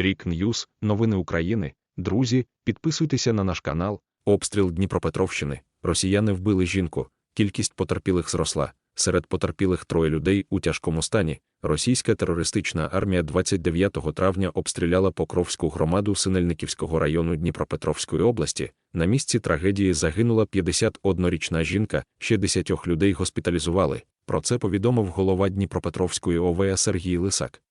Рік Ньюс, новини України. Друзі, підписуйтеся на наш канал. Обстріл Дніпропетровщини. Росіяни вбили жінку. Кількість потерпілих зросла. Серед потерпілих троє людей у тяжкому стані. Російська терористична армія 29 травня обстріляла Покровську громаду Синельниківського району Дніпропетровської області. На місці трагедії загинула 51-річна жінка, ще 10 людей госпіталізували. Про це повідомив голова Дніпропетровської ОВА Сергій Лисак.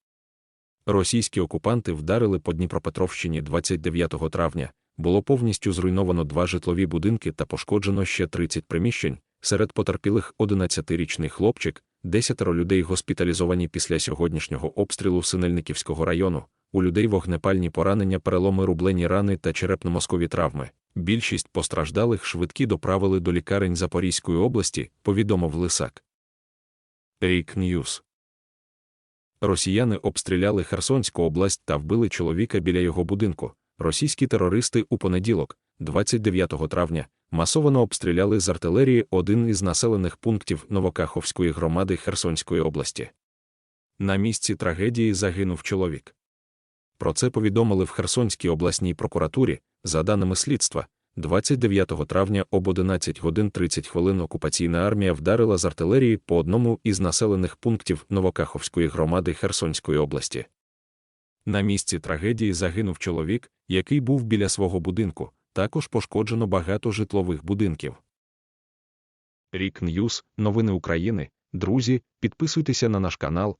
Російські окупанти вдарили по Дніпропетровщині 29 травня. Було повністю зруйновано два житлові будинки та пошкоджено ще 30 приміщень. Серед потерпілих 11-річний хлопчик, 10 людей госпіталізовані після сьогоднішнього обстрілу Синельниківського району. У людей вогнепальні поранення, переломи рублені рани та черепно-мозкові травми. Більшість постраждалих швидкі доправили до лікарень Запорізької області, повідомив Лисак. Рік Ньюс. Росіяни обстріляли Херсонську область та вбили чоловіка біля його будинку. Російські терористи у понеділок, 29 травня, масово обстріляли з артилерії один із населених пунктів Новокаховської громади Херсонської області. На місці трагедії загинув чоловік. Про це повідомили в Херсонській обласній прокуратурі, за даними слідства. 29 травня об 11 годин 30 хвилин окупаційна армія вдарила з артилерії по одному із населених пунктів Новокаховської громади Херсонської області. На місці трагедії загинув чоловік, який був біля свого будинку, також пошкоджено багато житлових будинків. Рік Ньюс, новини України. Друзі, підписуйтеся на наш канал,